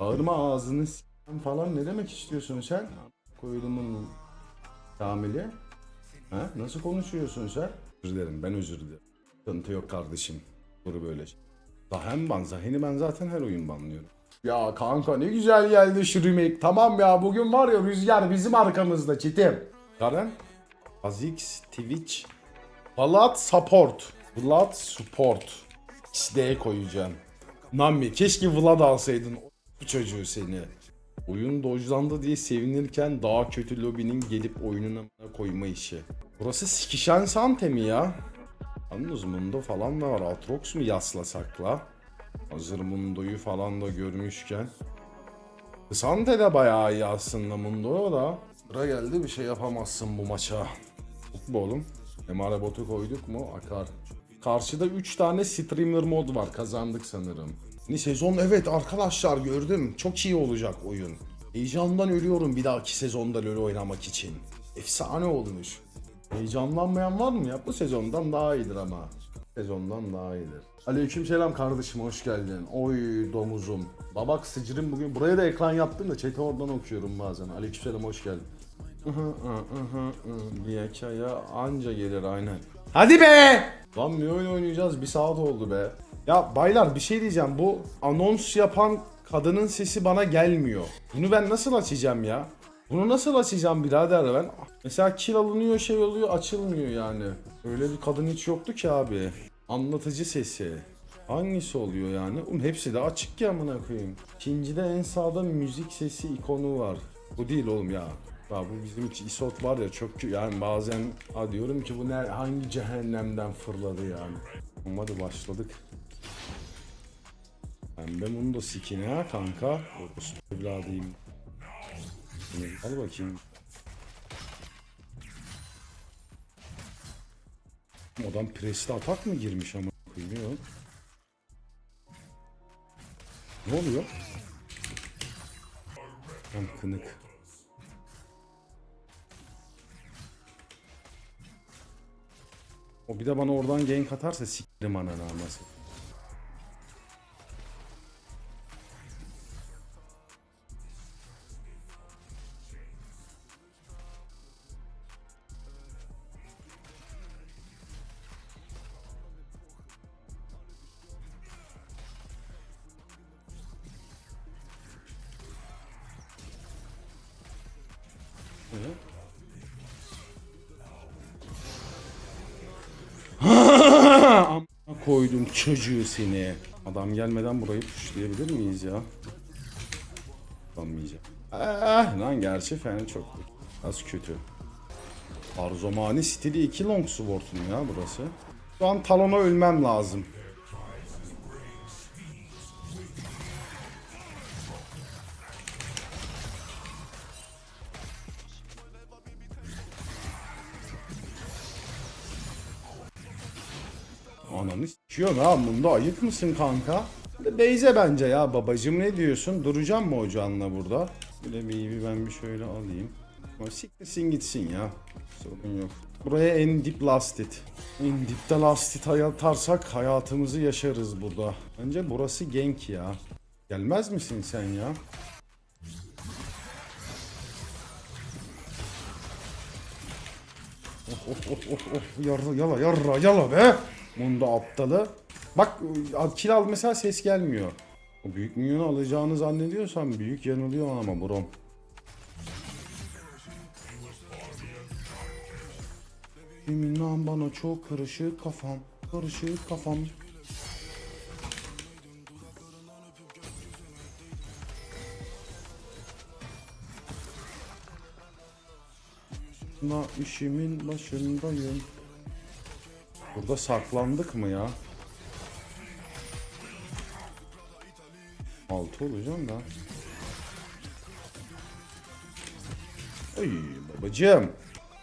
Bağırma ağzını s**eyim falan ne demek istiyorsun sen? Koyulumun Kamili. Ha? Nasıl konuşuyorsun sen? Özür dilerim ben özür dilerim. Sıkıntı yok kardeşim. Dur böyle şey. Zahen ban. Zahen'i ben zaten her oyun banlıyorum. Ya kanka ne güzel geldi şu remake. Tamam ya bugün var ya rüzgar bizim arkamızda çitim. Karen. Azix Twitch. Vlad Support. Vlad Support. XD koyacağım. Nami keşke Vlad alsaydın. Bu çocuğu seni. Oyun dojlandı diye sevinirken daha kötü lobinin gelip oyununa koyma işi. Burası sikişen sante mi ya? Yalnız Mundo falan da var. Atrox mu yaslasak la? Hazır Mundo'yu falan da görmüşken. Sante de bayağı iyi aslında Mundo da. Sıra geldi bir şey yapamazsın bu maça. Oğlum. MR botu koyduk mu akar. Karşıda 3 tane streamer mod var kazandık sanırım. Ni sezon evet arkadaşlar gördüm. Çok iyi olacak oyun. Heyecandan ölüyorum bir dahaki sezonda LoL oynamak için. Efsane olmuş. Heyecanlanmayan var mı ya? Bu sezondan daha iyidir ama. Sezondan daha iyidir. Aleykümselam kardeşim hoş geldin. Oy domuzum. Babak sıcırım bugün. Buraya da ekran yaptım da chat'i oradan okuyorum bazen. Aleykümselam hoş geldin. Bir çaya anca gelir aynen. Hadi be! Lan bir oyun oynayacağız bir saat oldu be. Ya baylar bir şey diyeceğim bu anons yapan kadının sesi bana gelmiyor. Bunu ben nasıl açacağım ya? Bunu nasıl açacağım birader ben? Mesela kill alınıyor şey oluyor açılmıyor yani. Öyle bir kadın hiç yoktu ki abi. Anlatıcı sesi. Hangisi oluyor yani? Oğlum hepsi de açık ya amına koyayım. İkincide en sağda müzik sesi ikonu var. Bu değil oğlum ya. Ya bu bizim isot var ya çok yani bazen ha diyorum ki bu ne hangi cehennemden fırladı yani. Hadi başladık. Pembe Mundo sikine ha kanka. Orası evladıyım. Al bakayım. Adam presli atak mı girmiş ama koyuyor. Ne oluyor? Hem kınık. O bir de bana oradan gank atarsa siktirim ananı alması. Çocuğu seni. Adam gelmeden burayı pushlayabilir miyiz ya? Tutamayacağım. Eh, lan gerçi fena çok az kötü. Arzomani stili 2 long sword'un ya burası. Şu an talona ölmem lazım. Ananı s**iyor ha bunda ayık mısın kanka? Beyze bence ya babacım ne diyorsun? Duracağım mı hocanla burada? De bir, ben bir şöyle alayım. Siktirsin gitsin ya. Sorun yok. Buraya en dip lastit. En dipte lastit atarsak hayatımızı yaşarız burada. Bence burası genk ya. Gelmez misin sen ya? Of of of of of yarra yala yarra yala be. Bunda aptalı. Bak kill al mesela ses gelmiyor. O büyük minyonu alacağını zannediyorsan büyük yanılıyor ama brom. Yeminle bana çok karışık kafam. Karışık kafam. Na işimin başındayım. Burada saklandık mı ya? Altı olacağım da. Ay babacığım.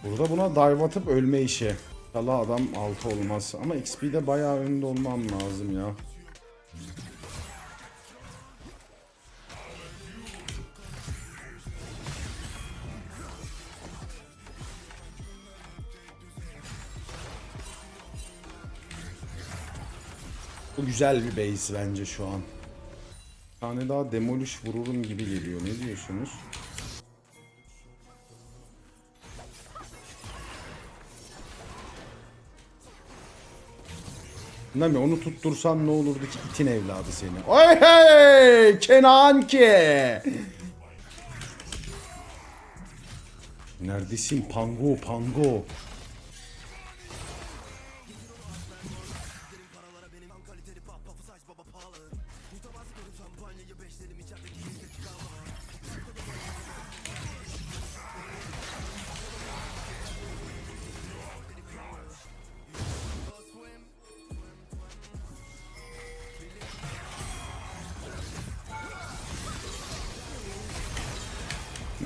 Burada buna dive atıp ölme işi. İnşallah adam altı olmaz. Ama XP'de bayağı önde olmam lazım ya. Bu güzel bir base bence şu an. Bir tane daha demolish vururum gibi geliyor. Ne diyorsunuz? Nami onu tuttursan ne olurdu ki itin evladı seni. Oy hey! Kenan ki! Neredesin Pango Pango?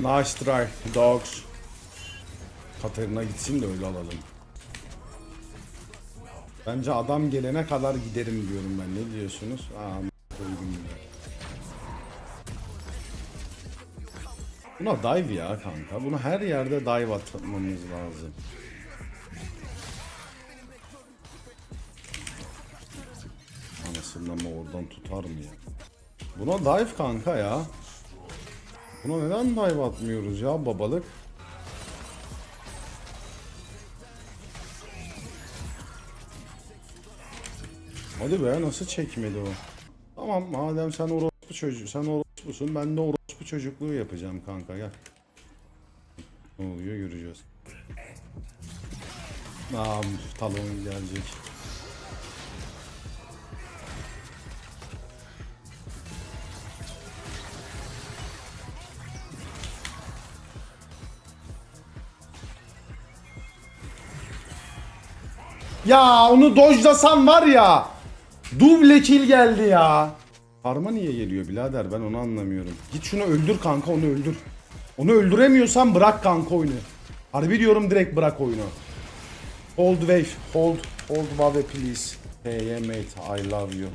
Nice try dogs. Katarina gitsin de öyle alalım. Bence adam gelene kadar giderim diyorum ben. Ne diyorsunuz? Aa, yine. Buna dive ya kanka. Buna her yerde dive atmamız lazım. Anasından mı oradan tutar mı ya? Buna dive kanka ya. Buna neden dive atmıyoruz ya babalık? Hadi be nasıl çekmedi o? Tamam madem sen orospu çocuğu, sen orospusun ben de orospu çocukluğu yapacağım kanka gel. Ne oluyor göreceğiz. Aa talon gelecek. Ya onu dojlasam var ya. Duble kill geldi ya. Karma niye geliyor birader ben onu anlamıyorum. Git şunu öldür kanka onu öldür. Onu öldüremiyorsan bırak kanka oyunu. Harbi diyorum direkt bırak oyunu. Hold wave, hold, hold wave please. Hey mate, I love you.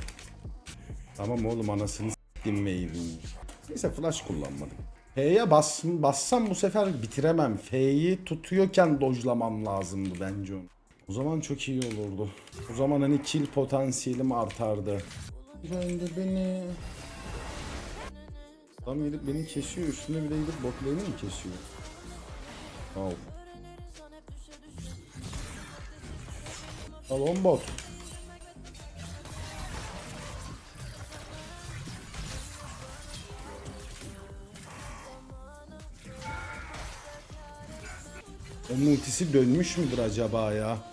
Tamam oğlum anasını s**tim wave'ini. Neyse flash kullanmadım. F'ye bas, bassam bu sefer bitiremem. F'yi tutuyorken dojlamam lazımdı bence onu. O zaman çok iyi olurdu. O zaman hani kill potansiyelim artardı. Ben de beni... Adam gelip beni kesiyor. Üstüne bir de gidip bot lane'i mi kesiyor? Wow. Al on bot. Onun ultisi dönmüş müdür acaba ya?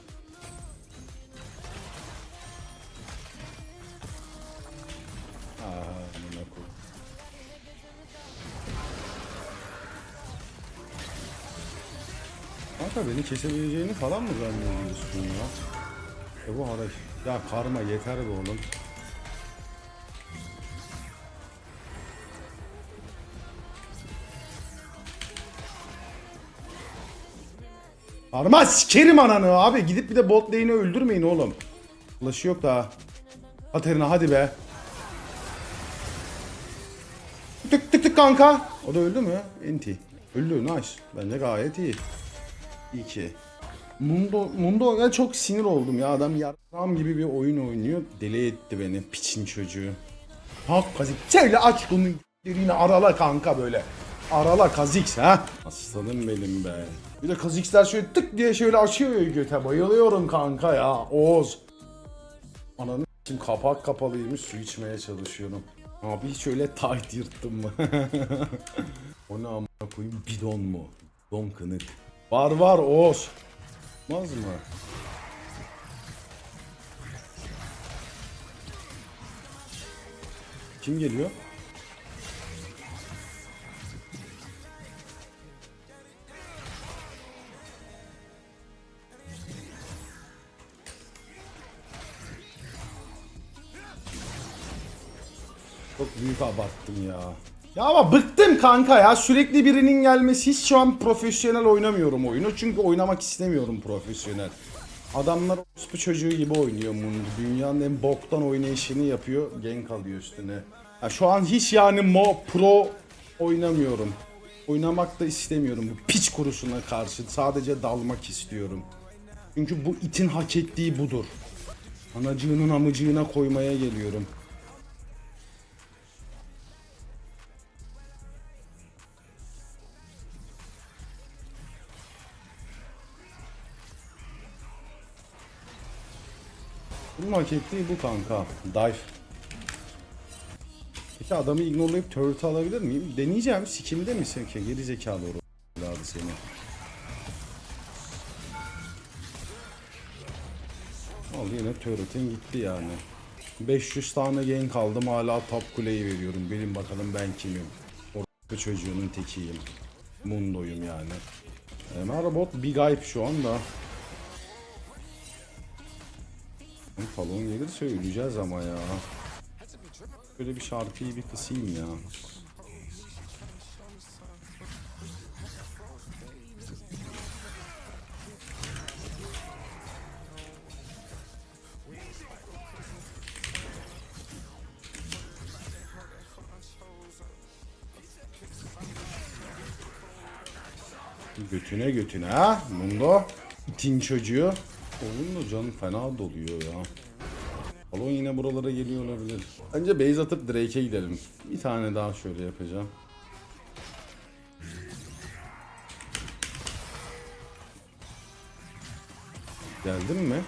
Kanka beni kesebileceğini falan mı zannediyorsun ya? E bu hareket. Ya karma yeter be oğlum. Karma sikerim ananı abi. Gidip bir de bot lane'i öldürmeyin oğlum. Ulaşı yok daha. Katerina hadi be. Tık tık tık kanka. O da öldü mü? Enti. Öldü nice. Bence gayet iyi. İyi ki. Mundo, Mundo ya çok sinir oldum ya adam yarram gibi bir oyun oynuyor. Deli etti beni piçin çocuğu. Hak kazik. Şöyle aç bunu yine arala kanka böyle. Arala Kazix ha. Aslanım benim be. Bir de Kazix'ler şöyle tık diye şöyle açıyor ya göte. Bayılıyorum kanka ya. Oğuz. Ananı kim kapak kapalıymış su içmeye çalışıyorum. Abi hiç öyle tight yırttım mı? o ne amına koyayım bidon mu? Bidon kınık. Var var Oğuz. Olmaz mı? Kim geliyor? Çok büyük abarttım ya. Ya ama bıktım kanka ya. Sürekli birinin gelmesi. Hiç şu an profesyonel oynamıyorum oyunu. Çünkü oynamak istemiyorum profesyonel. Adamlar bu çocuğu gibi oynuyor Mundo. Dünyanın en boktan oynayışını yapıyor. Gank alıyor üstüne. Ya şu an hiç yani mo pro oynamıyorum. Oynamak da istemiyorum. Bu piç kurusuna karşı sadece dalmak istiyorum. Çünkü bu itin hak ettiği budur. Anacığının amıcığına koymaya geliyorum. Bunun hak ettiği bu kanka. Dive. Peki adamı ignorelayıp turret'ı alabilir miyim? Deneyeceğim. Sikimde misin ki? Geri zekalı orada seni. Al yine turret'in gitti yani. 500 tane gank aldım hala top kuleyi veriyorum. Bilin bakalım ben kimim. Orada çocuğunun tekiyim. Mundo'yum yani. E, Merabot Big Hype şu anda. Falon gelirse öleceğiz ama ya. Böyle bir şarkıyı bir kısayım ya. Götüne götüne ha Mundo. Tin çocuğu. Oğlum da canım fena doluyor ya. Balon yine buralara geliyor olabilir. Bence base atıp Drake'e gidelim. Bir tane daha şöyle yapacağım. Geldin mi?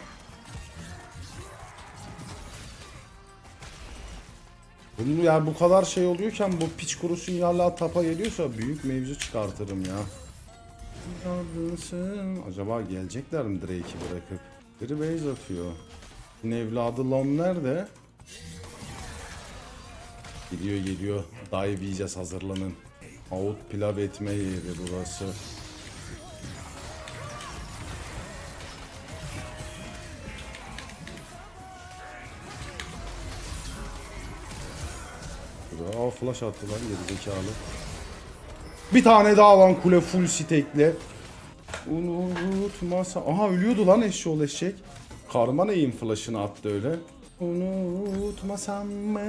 Bunu ya bu kadar şey oluyorken bu piç kurusu yalla tapa geliyorsa büyük mevzu çıkartırım ya. Yardımsın. Acaba gelecekler mi Drake'i bırakıp? Biri base atıyor. Evladı Lom nerede? Geliyor geliyor. Dive yiyeceğiz hazırlanın. Out pilav etme yeri burası. Aa flash attılar gerizekalı. Bir tane daha lan kule full stekli. Unutmasa. Aha ölüyordu lan eşşoğlu eşek. Karma neyin flash'ını attı öyle. Unutmasam mı?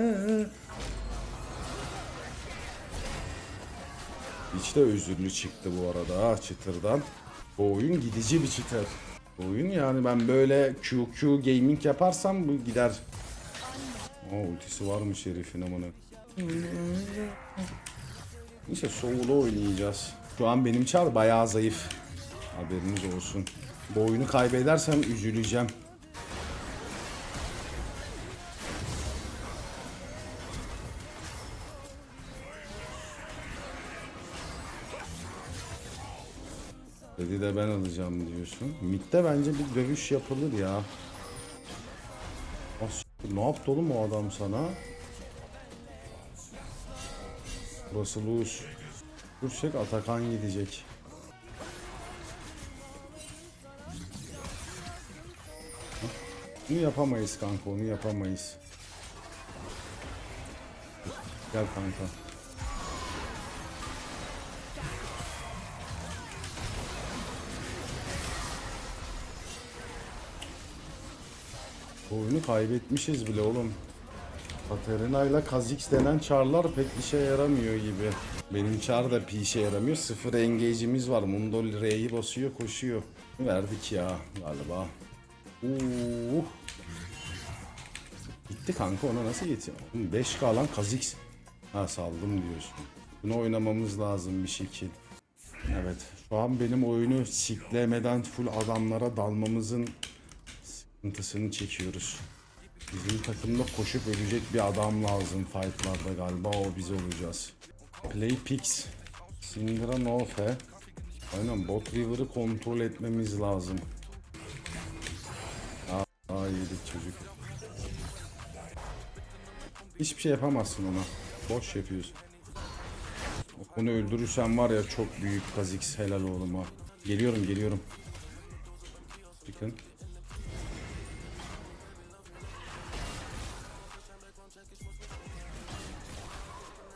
Hiç de özürlü çıktı bu arada ha çıtırdan. Bu oyun gidici bir çıtır. Bu oyun yani ben böyle QQ gaming yaparsam bu gider. Aa ultisi varmış herifin amına. Neyse solo oynayacağız. Şu an benim çar bayağı zayıf. Haberiniz olsun. Bu oyunu kaybedersem üzüleceğim. Dedi de ben alacağım diyorsun. Mid'de bence bir dövüş yapılır ya. As ne yaptı oğlum o adam sana? Burası lose. Dursek Atakan gidecek. Onu yapamayız kanka onu yapamayız. Gel kanka. Oyunu kaybetmişiz bile oğlum. Katerina ile Kha'Zix denen çarlar pek işe yaramıyor gibi. Benim çar da bir işe yaramıyor. Sıfır engage'imiz var. Mundo R'yi basıyor koşuyor. Verdik ya galiba. Uh. Gitti kanka ona nasıl yetiyor? 5K lan Kha'Zix. Ha saldım diyorsun. Bunu oynamamız lazım bir şekil. Evet. Şu an benim oyunu siklemeden full adamlara dalmamızın sıkıntısını çekiyoruz. Bizim takımda koşup ölecek bir adam lazım fightlarda galiba o biz olacağız. Play Pix. Syndra Nofe. Aynen bot river'ı kontrol etmemiz lazım. Aa, aa yedik çocuk. Hiçbir şey yapamazsın ona. Boş yapıyorsun. Onu öldürürsen var ya çok büyük Kha'Zix helal oğluma. Geliyorum geliyorum. Çıkın.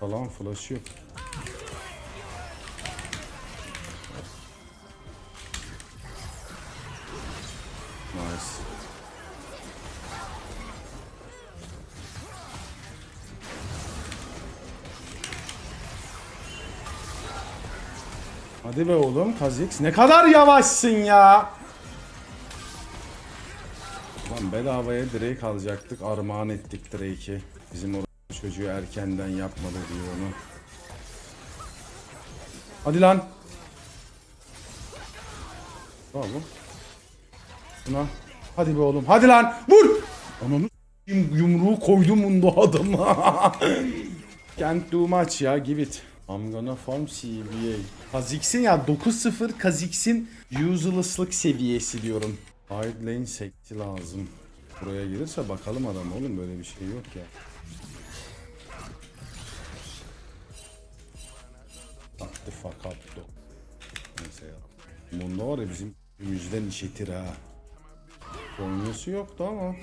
Falan flash yok. Nice. Hadi be oğlum Kha'Zix. Ne kadar yavaşsın ya. Lan bedavaya Drake alacaktık. Armağan ettik Drake'i. Bizim orada çocuğu erkenden yapmadı diyor onu. Hadi lan. Bravo. Buna. Hadi be oğlum. Hadi lan. Vur. Ananı yumruğu koydum bunda adama. Can't do much ya give it. I'm gonna farm CBA. Kha'Zix'in ya 9-0 Kha'Zix'in useless'lık seviyesi diyorum. Hide lane sekti lazım. Buraya gelirse bakalım adam oğlum böyle bir şey yok ya. Fuck the fuck up dog. Neyse ya. Bunda var ya bizim yüzden işitir ha. Oynuyorsu yoktu ama.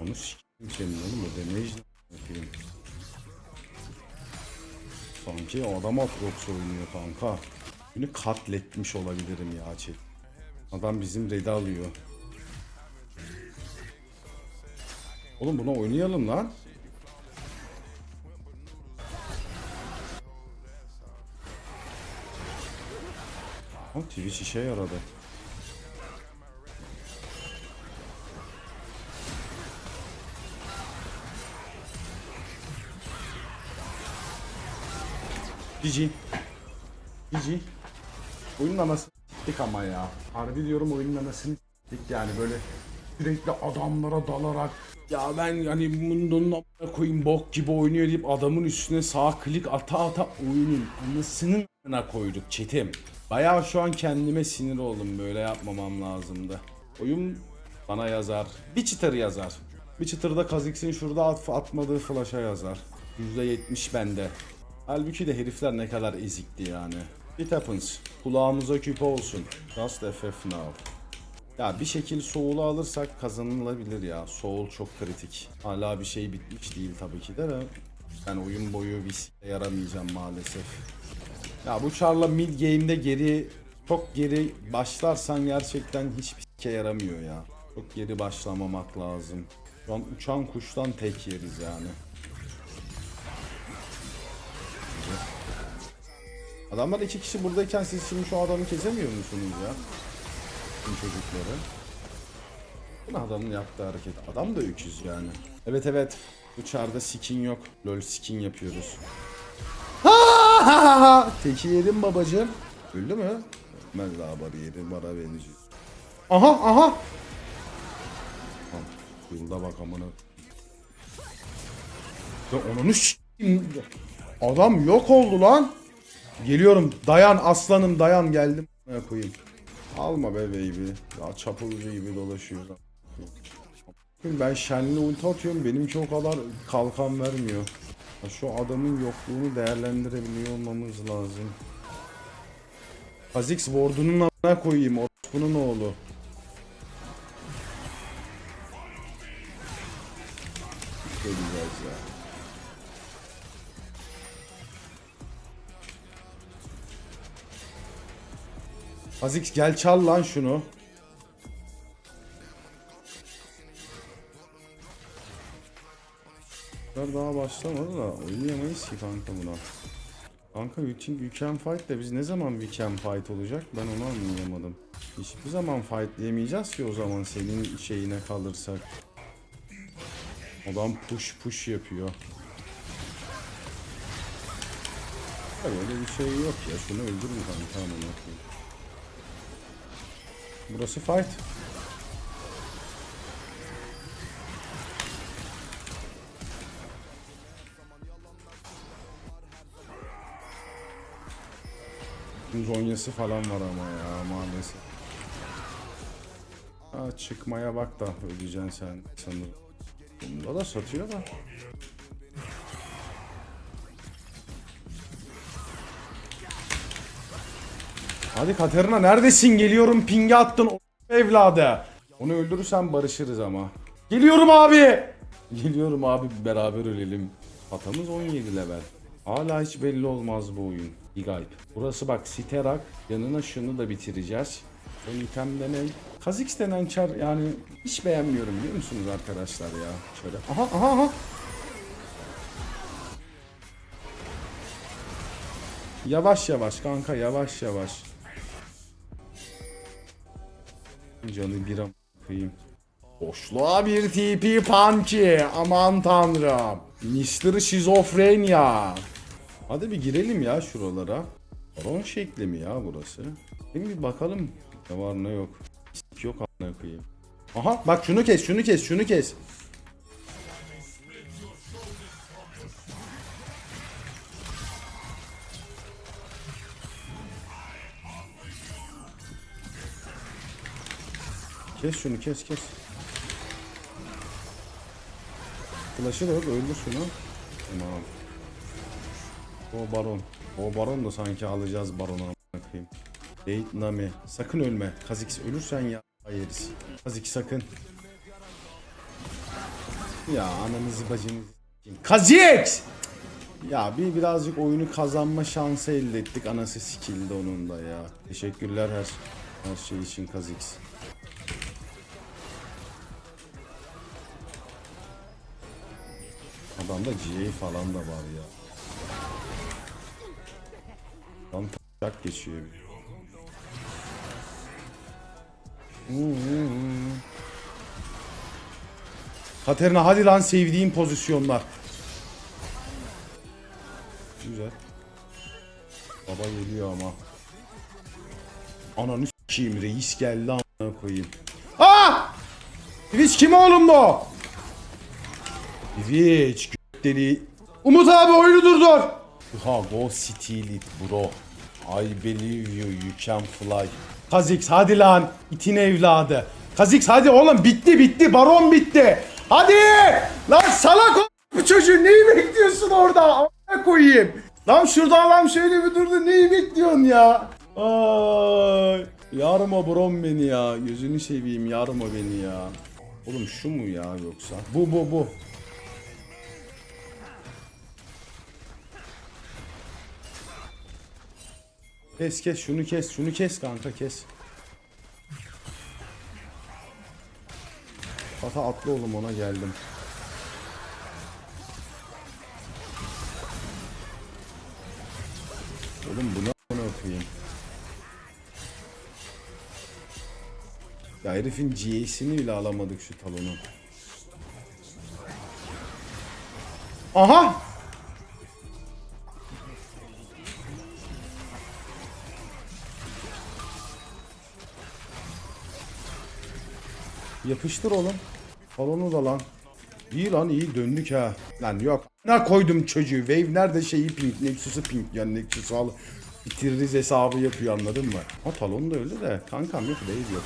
Onu s**eyim senin oğlum o damage yapayım? Sanki adam Atrox oynuyor kanka. Beni katletmiş olabilirim ya çek. Adam bizim red'i alıyor. Oğlum buna oynayalım lan. O Twitch işe yaradı. GG. GG. Oyunun anasını ama ya. Harbi diyorum oyunun anasını yani böyle sürekli adamlara dalarak ya ben yani bunun koyayım bok gibi oynuyor deyip adamın üstüne sağ klik ata ata oyunun anasının amına koyduk çetim. Bayağı şu an kendime sinir oldum böyle yapmamam lazımdı. Oyun bana yazar. Bir çıtır yazar. Bir çıtırda Kazix'in şurada at- atmadığı flash'a yazar. %70 bende. Halbuki de herifler ne kadar ezikti yani. It happens. Kulağımıza küpe olsun. Just FF now. Ya bir şekil Soul'u alırsak kazanılabilir ya. Soul çok kritik. Hala bir şey bitmiş değil tabii ki de. Ben oyun boyu bir yaramayacağım maalesef. Ya bu Char'la mid game'de geri çok geri başlarsan gerçekten hiçbir s**e yaramıyor ya. Çok geri başlamamak lazım. Şu an uçan kuştan tek yeriz yani. Adamlar iki kişi buradayken siz şimdi şu adamı kesemiyor musunuz ya? Tüm çocukları. Bu adamın yaptığı hareket? Adam da öküz yani. Evet evet. Bu çarda skin yok. Lol skin yapıyoruz. Ha ha ha ha. Teki yedim babacım. Öldü mü? Ölmez daha bariyeri bana benziyor. Aha aha. Yılda bak amına. Ya onunu s**eyim. Adam yok oldu lan. Geliyorum. Dayan aslanım dayan geldim. Ne koyayım. Alma be baby. Ya çapulcu gibi dolaşıyor. Ben şenli ulti atıyorum. Benimki o kadar kalkan vermiyor. Şu adamın yokluğunu değerlendirebiliyor olmamız lazım. Kha'Zix ward'unun amına koyayım. Orospu'nun oğlu. Söyleyeceğiz ya. Kha'Zix gel çal lan şunu. Bunlar daha başlamadı da oynayamayız ki kanka buna. Kanka you can fight de biz ne zaman we can fight olacak ben onu anlayamadım. Hiçbir zaman fight diyemeyeceğiz ki o zaman senin şeyine kalırsak. Adam push push yapıyor. Ya Böyle bir şey yok ya şunu öldürün kanka amına. Burası fight. Zonyası falan var ama ya maalesef. Ha, çıkmaya bak da öleceksin sen sanırım. Bunda da satıyor da. Hadi Katerina neredesin? Geliyorum pinge attın o evladı. Onu öldürürsen barışırız ama. Geliyorum abi. Geliyorum abi beraber ölelim. Atamız 17 level. Hala hiç belli olmaz bu oyun. İgalp. Burası bak Siterak. Yanına şunu da bitireceğiz. O item denen. Kha'Zix denen çar yani hiç beğenmiyorum biliyor musunuz arkadaşlar ya. Şöyle. Aha aha aha. Yavaş yavaş kanka yavaş yavaş. Canı bir kıyım. Boşluğa bir TP punchi. Aman tanrım. Mr. Şizofrenya. Hadi bir girelim ya şuralara. Baron şekli mi ya burası? Şimdi bir bakalım ne var ne yok. Yok amına koyayım. Aha bak şunu kes şunu kes şunu kes. Kes şunu kes kes. Flash'ı da yok öldür şunu. Tamam. O baron. O baron da sanki alacağız baronu amına koyayım. Date Nami. Sakın ölme. Kha'Zix ölürsen ya yeriz. Kha'Zix sakın. Ya ananızı bacınızı. Kha'Zix! Ya bir birazcık oyunu kazanma şansı elde ettik. Anası sikildi onun da ya. Teşekkürler her her şey için Kha'Zix. Adamda GA falan da var ya. Lan tak geçiyor bir. Katerina hadi lan sevdiğim pozisyonlar. Güzel. Baba geliyor ama. Ananı s**eyim reis geldi amına koyayım. Aa! Twitch kim oğlum bu? Twitch götleri. Umut abi oyunu durdur. Ha go steal it bro. I believe you you can fly. Kazix hadi lan itin evladı. Kazix hadi oğlum bitti bitti baron bitti. Hadi lan salak o- bu çocuğu neyi bekliyorsun orada amına koyayım. Lan şurada adam şöyle bir durdu neyi bekliyorsun ya. Ay. Yarma brom beni ya. Gözünü seveyim yarma beni ya. Oğlum şu mu ya yoksa? Bu bu bu. Kes kes şunu kes şunu kes kanka kes. Ata atlı oğlum ona geldim. Oğlum bu ne koyayım? Ya herifin GA'sini bile alamadık şu talonu. Aha! Yapıştır oğlum. Talonu da lan. İyi lan iyi döndük ha. Lan yok. Ne koydum çocuğu. Wave nerede şeyi pink. Nexus'u pink. Yani Nexus'u al. Bitiririz hesabı yapıyor anladın mı? Ha talon da öyle de. Kankam yok wave yok.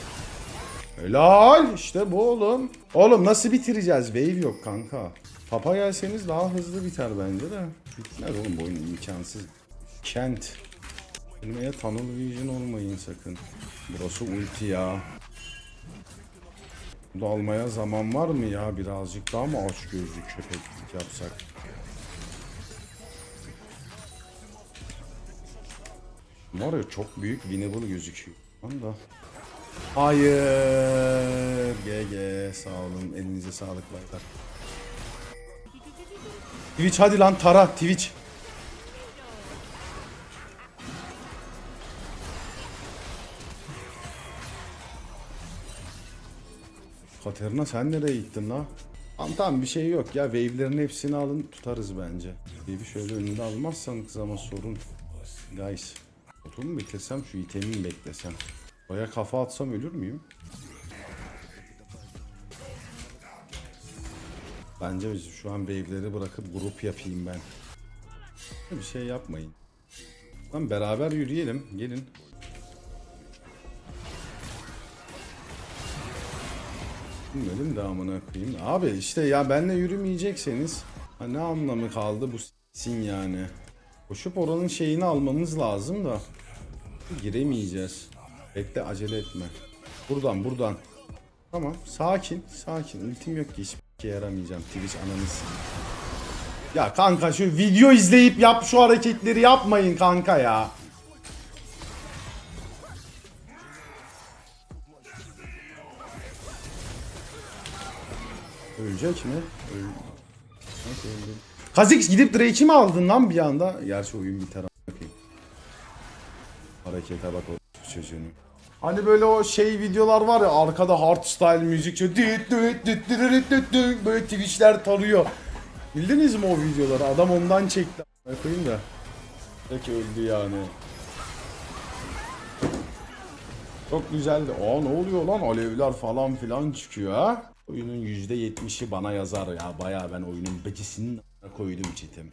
Helal işte bu oğlum. Oğlum nasıl bitireceğiz? Wave yok kanka. Papa gelseniz daha hızlı biter bence de. Bitmez oğlum bu oyun imkansız. Kent. Bilmeye tunnel vision olmayın sakın. Burası ulti ya. Bunu almaya zaman var mı ya? Birazcık daha mı aç gözlü köpeklik yapsak? Var ya çok büyük winnable gözüküyor. Lan da. Hayır. GG sağ olun. Elinize sağlık baylar. Twitch hadi lan tara Twitch. Katerina sen nereye gittin la? Tamam tamam bir şey yok ya wave'lerin hepsini alın tutarız bence. Wave'i şöyle önünde almazsanız ama sorun. Guys. Oturup mu beklesem şu itemi mi beklesem? Baya kafa atsam ölür müyüm? Bence biz şu an wave'leri bırakıp grup yapayım ben. Bir şey yapmayın. Lan beraber yürüyelim. Gelin. Bilmedim de amına koyayım. Abi işte ya benle yürümeyecekseniz ha ne anlamı kaldı bu sin yani. Koşup oranın şeyini almamız lazım da giremeyeceğiz. Bekle acele etme. Buradan buradan. Tamam sakin sakin. Ultim yok ki hiçbir şey yaramayacağım. Twitch ananız. Ya kanka şu video izleyip yap şu hareketleri yapmayın kanka ya. Ölecek mi? Öl... Öldü? Kha'Zix gidip Drake'i mi aldın lan bir anda? Gerçi oyun biter bakayım. Harekete bak o çocuğunu. Hani böyle o şey videolar var ya arkada hardstyle müzik düt Böyle twitchler tarıyor. Bildiniz mi o videoları? Adam ondan çekti. Ne koyayım da. Peki öldü yani. Çok güzeldi. Aa ne oluyor lan? Alevler falan filan çıkıyor ha. Oyunun %70'i bana yazar ya. Bayağı ben oyunun becisinin koydum çetim.